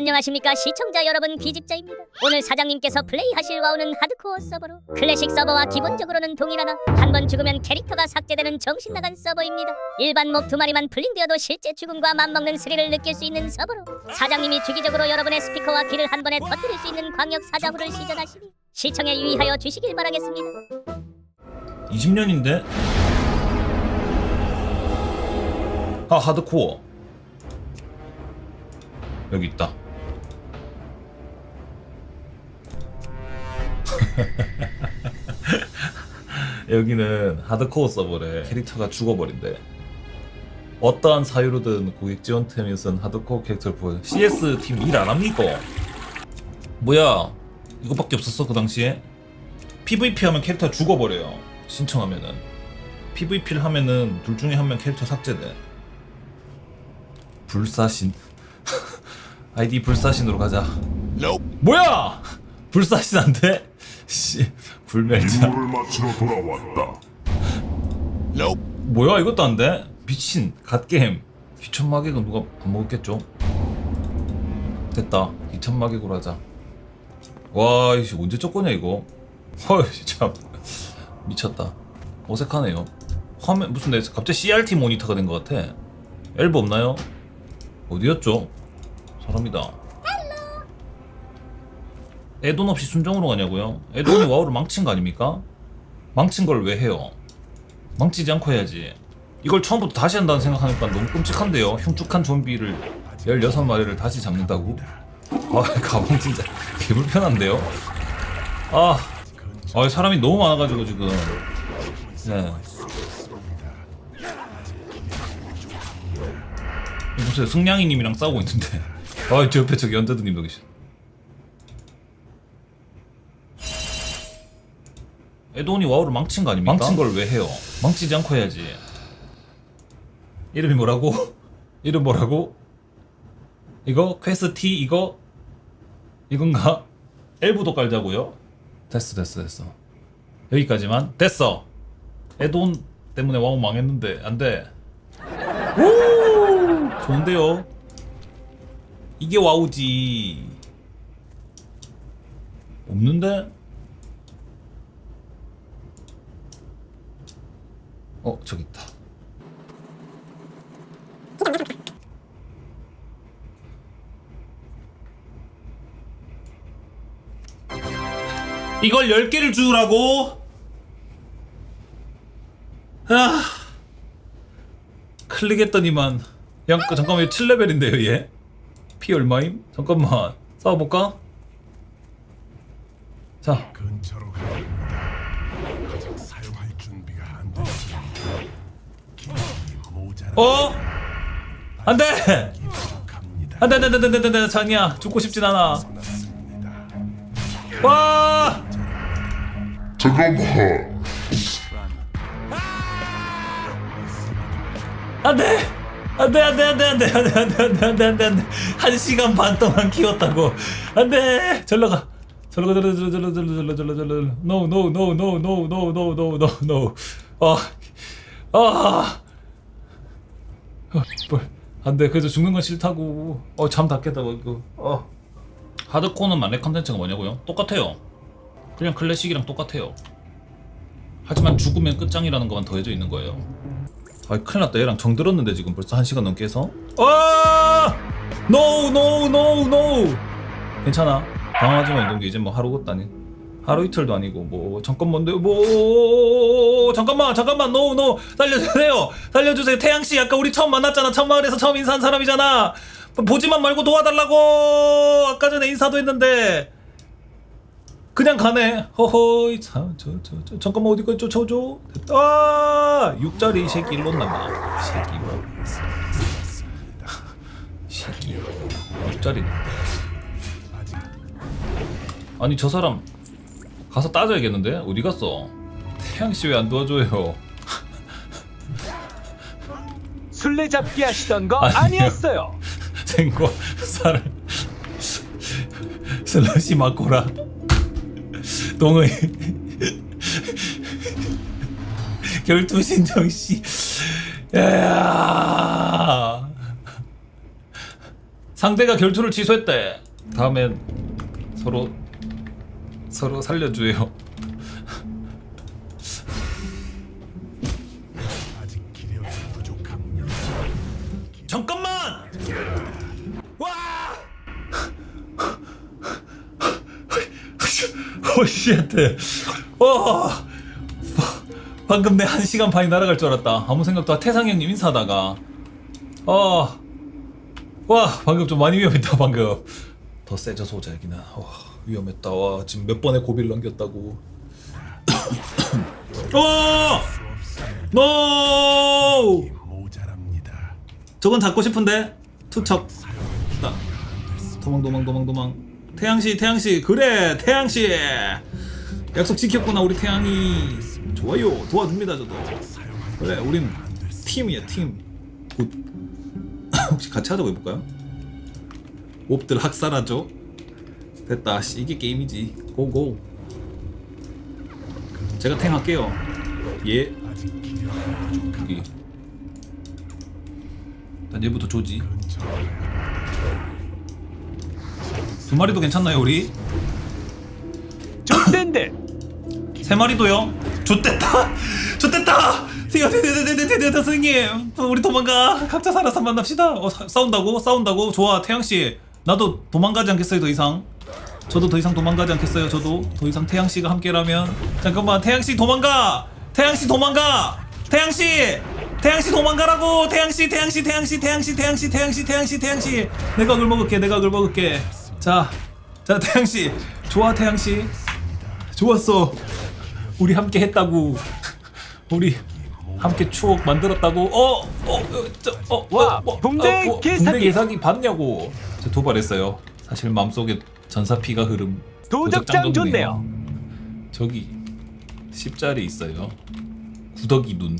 안녕하십니까 시청자 여러분 귀집자입니다. 오늘 사장님께서 플레이하실 와우는 하드코어 서버로 클래식 서버와 기본적으로는 동일하나 한 번 죽으면 캐릭터가 삭제되는 정신나간 서버입니다. 일반 몹 두 마리만 풀린되어도 실제 죽음과 맘먹는 스릴을 느낄 수 있는 서버로 사장님이 주기적으로 여러분의 스피커와 귀를 한 번에 터뜨릴 수 있는 광역 사자후를 시전하시니 시청에 유의하여 주시길 바라겠습니다. 20년인데? 아 하드코어. 여기 있다 여기는 하드코어 서버래 캐릭터가 죽어버린대 어떠한 사유로든 고객 쓴 하드코어 캐릭터를 보여 CS 팀 일 안 합니까? 뭐야 이거밖에 없었어 그 당시에? PVP 하면 캐릭터 죽어버려요. 신청하면은. PVP를 하면은 둘 중에 한 명 캐릭터 삭제돼. 불사신. 아이디 불사신으로 가자. 뭐야! 불사신 안 돼? 씨, 불멸자. 임무를 마치러 돌아왔다. 뭐야, 이것도 안 돼? 미친, 갓게임. 귀천마객은 누가 안 먹었겠죠? 됐다. 귀천마객으로 하자. 와, 이씨, 언제 쫓거냐, 이거? 헐, 참. 미쳤다. 어색하네요. 화면, 무슨 내 갑자기 CRT 모니터가 된 것 같아. 엘브 없나요? 어디였죠? 사람이다. 애돈 없이 순정으로 가냐고요? 애돈이 와우를 망친 거 아닙니까? 망친 걸 왜 해요? 망치지 않고 해야지. 이걸 처음부터 다시 한다는 생각하니까 너무 끔찍한데요. 흉측한 좀비를 16마리를 다시 잡는다고? 아, 가방 진짜 개불편한데요? 아, 아 사람이 너무 많아가지고 지금. 네. 보세요, 승냥이님이랑 싸우고 있는데. 아, 저 옆에 저기 연자드님도 계시. 에돈이 와우를 망친 거 아닙니까? 망친 걸 왜 해요? 망치지 않고 해야지. 이름이 뭐라고? 이름 뭐라고? 이거 퀘스티 이거 이건가? 엘브도 깔자고요? 됐어 됐어 됐어 여기까지만 됐어 에돈 때문에 와우 망했는데 안 돼 오 좋은데요 이게 와우지 없는데? 어 저기 있다 이걸 10개를 주라고? 아 클릭했더니만 야 그, 잠깐만 얘 7레벨인데요 얘? 피 얼마임? 잠깐만 싸워볼까? 자 근처로 어? 안돼! 갑니다. 안돼 안 돼 안 돼 안 돼 안돼 장이야 죽고 싶진 않아. 와! 잠깐만. 안 돼! 안 돼 안 돼 안 돼 안 돼 안 돼 안 돼 안 돼 안 돼 안 돼 안 돼 한 시간 반 동안 키웠다고 안 돼 절로 가 절로 가 절로 절로 절로 절로 절로 절로 절로 no no no no no no no no no no 아아 뭘. 안돼 그래도 죽는 건 싫다고. 어잠 닿겠다고 이거. 어. 하드코어는 만렙 컨텐츠가 뭐냐고요? 똑같아요. 그냥 클래식이랑 똑같아요. 하지만 죽으면 끝장이라는 것만 더해져 있는 거예요. 아이 큰일 났다. 얘랑 정 들었는데 지금 벌써 한 시간 넘게 해서. 아! 노 노 노 노 괜찮아. 당황하지 마 이동기 이제 뭐 하루 걷다니 하루 이틀도 아니고 뭐 잠깐만 뭐 잠깐만 잠깐만 노노 살려주세요 살려주세요 태양 씨 아까 우리 처음 만났잖아 첫마을에서 처음 인사한 사람이잖아 보지만 말고 도와달라고 아까 전에 인사도 했는데 그냥 가네. 허허이 참저저 잠깐만 어디 갔죠 저저 됐다. 아, 육자리 이 새끼 일로 온나마. 새끼 뭐. 새끼 육자리. 아니 저 사람 가서 따져야겠는데 어디 갔어? 태양 씨 왜 안 도와줘요? 술래잡기 하시던 거 아니요. 아니었어요. 생과 살을 슬러시 맞고라 동의 결투신정 씨 야. 상대가 결투를 취소했대. 다음엔 서로 서로 살려줘요. 아직 기력이 부족합니다. 잠깐만! 와! 오씨한테. 어! 방금 내 한 시간 반이 날아갈 줄 알았다. 아무 생각도 안- 태상 형님 인사하다가. 어와 방금 좀 많이 위험했다 방금. 더 세져서 오자 여기는. 와 위험했다 와 지금 몇 번의 고비를 넘겼다고. 어! 노! 모자랍니다. 저건 잡고 싶은데? 투척. 나 도망 도망 도망 도망. 태양씨 태양씨. 그래 태양씨. 약속 지켰구나 우리 태양이. 좋아요. 도와줍니다 저도. 그래 우린 팀이야 팀 굿 혹시 같이 하자고 해볼까요? 몹들 학살하죠 됐다 씨, 이게 게임이지 고고 제가 탱 할게요 예. 여기 일단 얘부터 조지 두 마리도 괜찮나요 우리? 족된데 세 마리도요? 좋댔다! 좋댔다! 대대대대대대대 선생님 우리 도망가 각자 살아서 만납시다 어 사- 싸운다고? 싸운다고? 좋아 태양씨 나도 도망가지 않겠어요 더 이상 저도 더 이상 도망가지 않겠어요 저도 더 이상 태양 씨가 함께라면 잠깐만 태양 씨 도망가! 태양 씨 도망가! 태양 씨! 태양 씨 도망가라고! 태양 씨 태양 씨 태양 씨 태양 씨 태양 씨 태양 씨 태양 씨 태양 씨 내가 그걸 먹을게 내가 그걸 먹을게 자, 자 태양 씨 좋아 태양 씨 좋았어. 우리 함께 했다고. 우리 함께 추억 만들었다고. 어, 어, 어, 저, 어, 와, 어, 어, 붕대 어, 개사기. 붕대 개사기 봤냐고. 저 도발했어요. 사실 마음속에 전사피가 흐름. 도적장 좋네요. 저기 십자리 있어요. 구더기 눈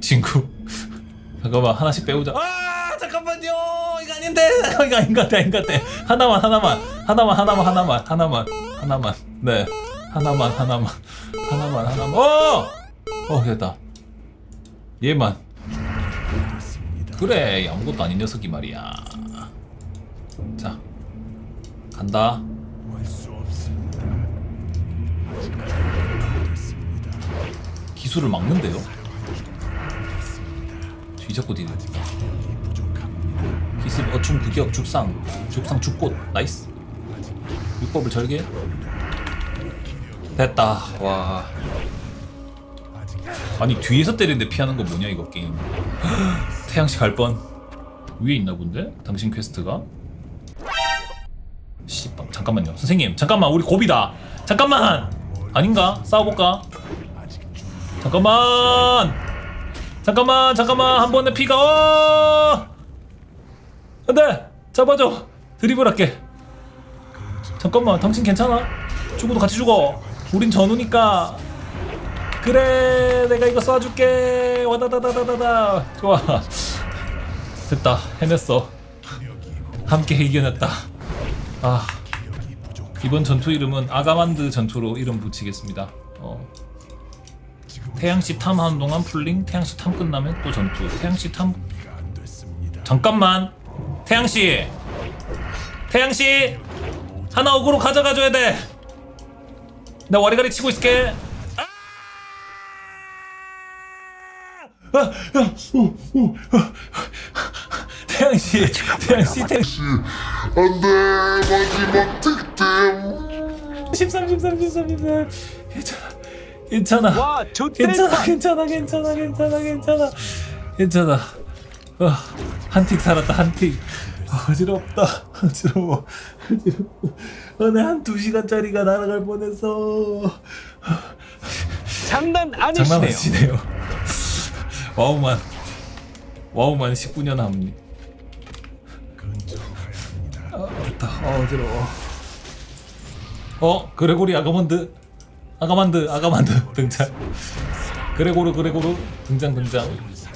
친구. 잠깐만 하나씩 빼오자. 아 잠깐만요. 이거 아닌데. 이거 아닌 것 같아. 아닌 것 같아. 하나만 하나만 하나만 하나만 하나만 하나만 하나만. 네. 하나만 하나만 하나만 하나만. 어. 어 됐다. 얘만. 그래 아무것도 아닌 녀석이 말이야. 자 간다. 기술을 막는데요? 뒤잡고 뒤를 기습 어춤 극역 죽상 죽상 죽꽃 나이스. 육법을 절개. 됐다. 와. 아니 뒤에서 때리는데 피하는 거 뭐냐 이거 게임. 태양씨 갈 뻔. 위에 있나 본데? 당신 퀘스트가 잠깐만요. 선생님 잠깐만 우리 고비다. 잠깐만. 아닌가? 싸워볼까? 잠깐만. 잠깐만 잠깐만. 한 번에 피가 어! 안돼! 잡아줘. 드리블 할게. 잠깐만 당신 괜찮아? 죽어도 같이 죽어. 우린 전우니까. 그래 내가 이거 쏴줄게. 와다다다다다다 좋아. 됐다. 해냈어. 함께 이겨냈다. 아 이번 전투 이름은 아가만드 전투로 이름 붙이겠습니다 어. 태양시 탐 하는 동안 풀링 태양시 탐 끝나면 또 전투 태양시 탐. 잠깐만 태양씨 태양씨 하나 어그로 가져가줘야 돼 나 와리가리 치고 있을게 아! 아! 아! 오! 오! 아! 태양씨 태양씨 태양씨. 안돼 마지막 득점 13 13 13 13 괜찮아. 괜찮아. 와 괜찮아 괜찮아 괜찮아 괜찮아 괜찮아. 괜찮아. 어, 한틱 살았다 한틱. 어, 어지럽다 어지러워 어지러워 오늘 한두 시간짜리가 날아갈 뻔했어. 장난 장난 아니시네요. 아니시네요. 와우만 와우만 19년 합니 근 아, 됐다. 어, 어지러워. 어 그레고리 아가만드? 아가만드 아가만드 등장. 그레고르 그레고르. 등장 등장.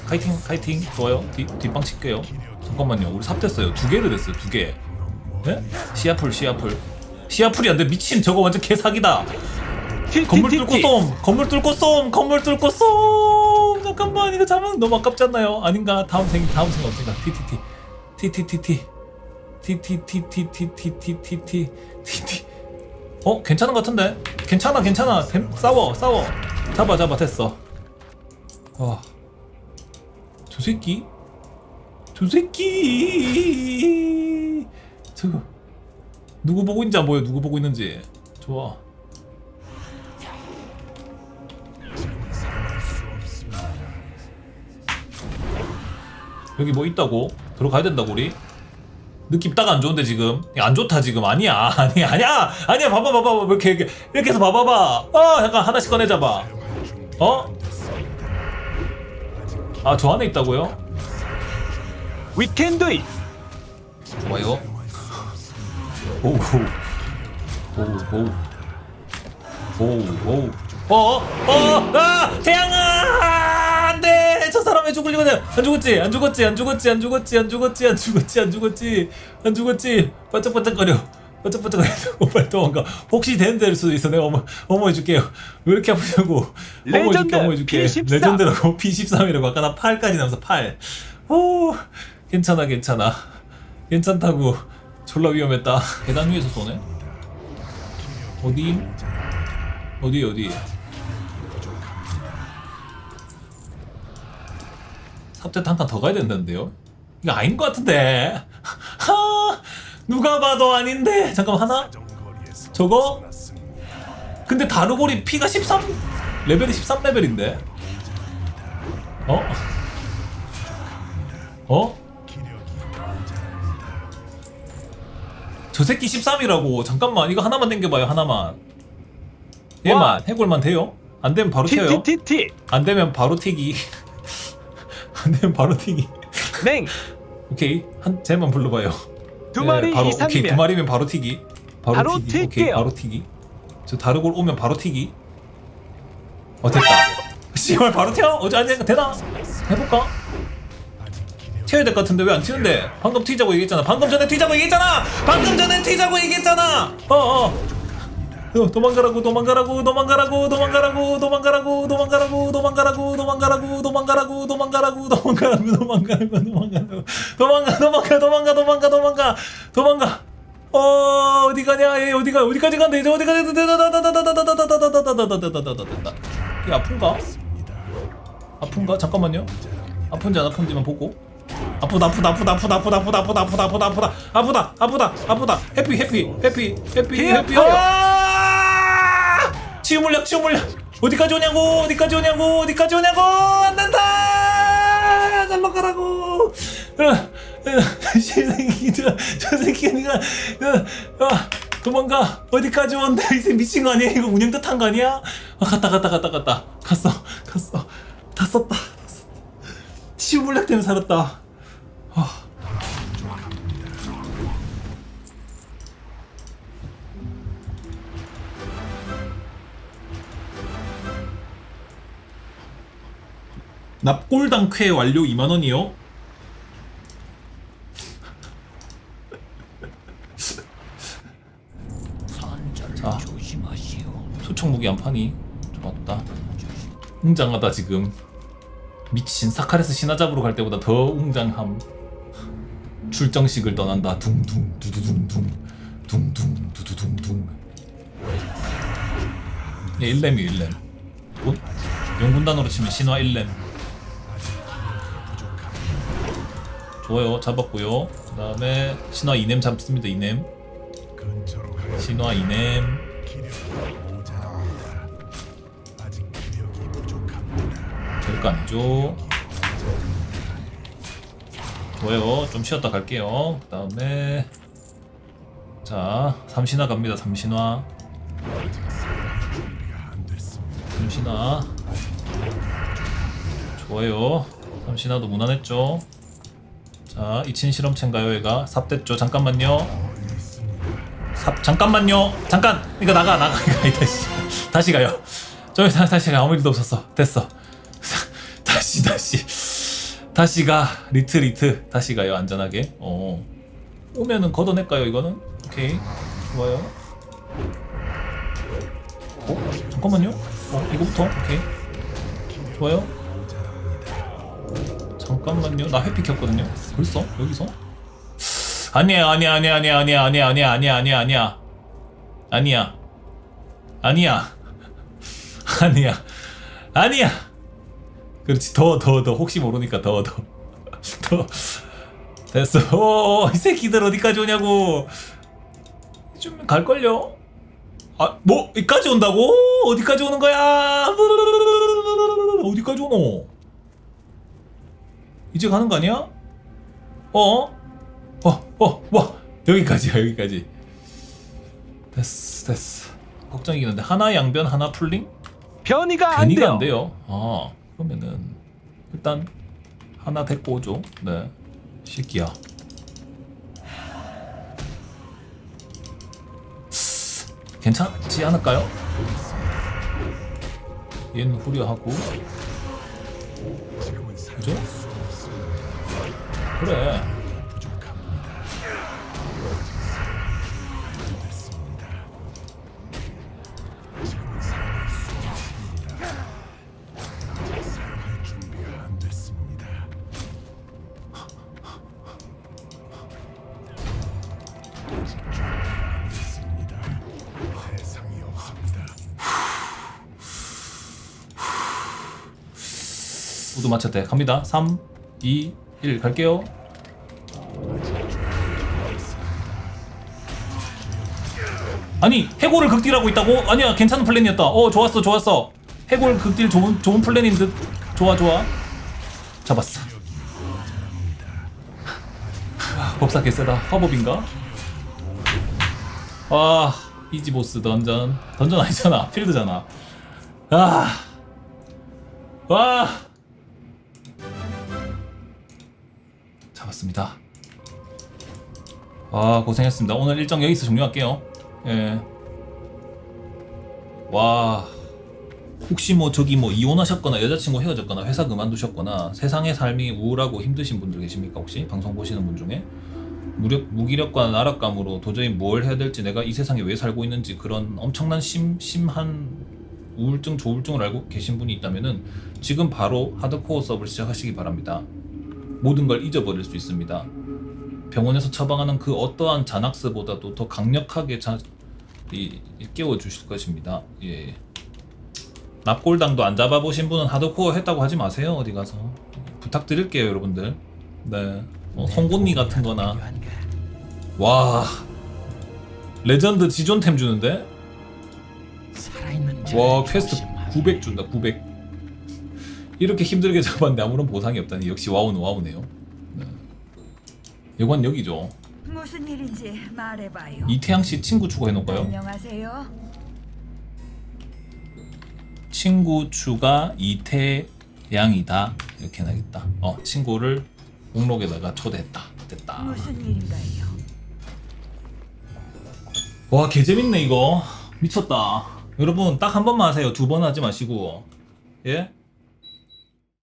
카이팅 카이팅. 좋아요. 뒤, 뒷방 칠게요. 잠깐만요. 우리 삽됐어요. 두 개를 했어요 두 개. 네? 시아풀 시아풀. 시아풀이 안 돼. 미친 저거 완전 개사기다. 건물 뚫고 쏨 건물 뚫고 쏨 건물 뚫고 쏨 잠깐만. 이거 잡으면 너무 아깝지 않나요? 아닌가? 다음 생 다음 없으니까 TTT TTTT 티티티 티 티티티티티티티 어 괜찮은 것 같은데 괜찮아 괜찮아 뱀- 싸워 싸워 잡아 잡아 됐어 와저 새끼 저 새끼 저거 누구 보고 있는지 안 보여 누구 보고 있는지 좋아 여기 뭐 있다고 들어가야 된다고 우리 느낌 딱 안 좋은데 지금? 야, 안 좋다 지금. 아니야. 아니 아니야. 아니야. 봐봐 봐봐. 왜 이렇게 이렇게, 이렇게 해서 봐봐봐. 어 잠깐 하나씩 꺼내자 봐 어? 아 저 안에 있다고요? We can do it. 좋아요. 오우 오우 오우 오우 어? 어? 아! 태양아! 왜 죽으려고 안 죽었지? 안 죽었지? 안 죽었지? 안 죽었지? 안 죽었지? 안 죽었지? 안 죽었지? 안 죽었지? 반짝반짝거려. 반짝반짝거려. 빨리 도망가. 혹시 되는 데일 수도 있어. 내가 어머, 어머 해줄게요. 왜 이렇게 아프냐고. 어머 해줄게, 어머 해줄게. P13. 레전드라고. P13이라고. 아까 나 8까지 나면서 8. 오, 괜찮아, 괜찮아. 괜찮다고. 졸라 위험했다. 계단 위에서 쏘네. 어디? 어디 어디? 삽대 한칸 더 가야 된다는데요? 이거 아닌 것 같은데. 하, 누가 봐도 아닌데. 잠깐만 하나? 저거? 근데 다루골이 피가 13 레벨이 13 레벨인데. 어? 어? 저 새끼 13이라고. 잠깐만 이거 하나만 당겨봐요 하나만. 얘만 해골만 돼요? 안 되면 바로 튀어요. 안 되면 바로 튀기. 안 되면 바로 튀기. 맹. 오케이 한 쟤만 불러봐요. 두 네, 마리 바로 오케이 두 이상이면 마리면 바로 튀기. 바로, 바로 튀기. 오케이 튈게요. 바로 튀기. 저 다르골 오면 바로 튀기. 어 됐다. 씨발 바로 튀어? 어제 아니 되나? 해볼까? 튀어야 될 것 같은데 왜 안 튀는데? 방금 튀자고 얘기했잖아. 방금 전에 튀자고 얘기했잖아. 방금 전에 튀자고 얘기했잖아. 어 어. 어, 도망가라고 도망가라고 도망가라고 도망가라고 도망가라고 도망가라고 도망가라고 도망가라고 도망가라고 도망가라고 도망가라고 도망가라고 도망가라고 도망가 도망가 도망가 도망가 도망가 도망가 어 어디 가냐 얘 어디가 어디까지 간대 이제 어디까지 아! 치유 물약 치유 물약 어디까지 오냐고 어디까지 오냐고 어디까지 오냐고. 안 된다! 잘로 가라고. 새끼들 저 새끼가 아, 도망가. 어디까지 온대 이제 미친 거 아니야? 이거 운영 탓한 거 아니야? 아 갔다 갔다 갔다 갔다. 갔어 갔어. 다 썼다 치유 물약 때문에 살았다. 아. 납골당 쾌 완료 2만원이요? 자 소총 무기 한 판이 좋았다. 웅장하다 지금. 미친 사카레스 신화 잡으러 갈 때보다 더 웅장함. 출정식을 떠난다. 둥둥 두두둥둥. 둥둥 두두둥둥. 예 1렘이 1렘. 곧 용군단으로 치면 신화 1렘 좋아요. 잡았고요. 그 다음에 신화 이냄 잡습니다 이냄 신화 이냄 될거 아니죠? 좋아요. 좀 쉬었다 갈게요. 그 다음에 자 삼신화 갑니다 삼신화. 삼신화. 좋아요. 삼신화도 무난했죠? 자 2친 실험체인가요 얘가? 삽됐죠? 잠깐만요. 삽 잠깐만요. 잠깐! 이거 나가 나가. 이거 다시 다시 가요. 저기 다- 다시 가. 아무 일도 없었어. 됐어. 다시 다시. 다시 가. 리트 리트. 다시 가요 안전하게. 어. 오면은 걷어낼까요 이거는? 오케이. 좋아요. 어? 잠깐만요. 어 이거부터? 오케이. 좋아요 잠깐만요. 나 회피 켰거든요. 벌써? 여기서? 아니야 아니야 아니야 아니야 아니야 아니야 아니야 아니야 아니야 아니야. 아니야. 아니야. 아니야. 아니야. 그렇지. 더 더 더. 혹시 모르니까 더 더. 더. 됐어. 오, 이 새끼들 어디까지 오냐고. 좀 갈걸요? 아 뭐 여기까지 온다고? 어디까지 오는 거야? 어디까지 오노 이제 가는 거 아니야 어 어, 어, 와, 여기까지야, 여기까지. 됐어, 됐어. 걱정이긴 한데, 하나 양변, 하나 풀링? 변이가 안 변이가 돼요. 안 돼요. 아, 그러면은, 일단, 하나 데리고 오죠. 네. 새끼야. 괜찮지 않을까요? 얘는 후려하고, 그죠? 그래. 모두 마쳤대 갑니다 3 2 1 갈게요. 아니 해골을 극딜하고 있다고? 아니야 괜찮은 플랜이었다. 어 좋았어 좋았어. 해골 극딜 좋은 좋은 플랜인 듯. 좋아 좋아. 잡았어. 아, 법사 개쎄다. 화법인가? 아 이지 보스 던전 던전 아니잖아 필드잖아. 아 와. 잡았습니다. 아 고생했습니다. 오늘 일정 여기서 종료할게요. 예. 와. 혹시 뭐 저기 뭐 이혼하셨거나 여자친구 헤어졌거나 회사 그만두셨거나 세상의 삶이 우울하고 힘드신 분들 계십니까 혹시 방송 보시는 분 중에 무력 무기력과 나락감으로 도저히 뭘 해야 될지 내가 이 세상에 왜 살고 있는지 그런 엄청난 심 심한 우울증 조울증을 알고 계신 분이 있다면은 지금 바로 하드코어 수업을 시작하시기 바랍니다. 모든 걸 잊어버릴 수 있습니다. 병원에서 처방하는 그 어떠한 자낙스보다도 더 강력하게 자, 이, 이 깨워 주실 것입니다. 예. 납골당도 안 잡아보신 분은 하드코어 했다고 하지 마세요. 어디 가서 부탁드릴게요, 여러분들. 네. 어, 송곳니 같은 거나. 와. 레전드 지존템 주는데? 와, 퀘스트 900 준다, 900. 이렇게 힘들게 잡았는데 아무런 보상이 없다니 역시 와우는 와우네요. 네. 이건 여기죠. 무슨 일인지 말해봐요. 이태양 씨 친구 추가해 놓을까요? 안녕하세요. 친구 추가 이태양이다 이렇게 해야겠다. 어 친구를 목록에다가 초대했다. 됐다. 무슨 일인가요? 와 개재밌네 이거 미쳤다. 여러분 딱 한 번만 하세요. 두 번 하지 마시고 예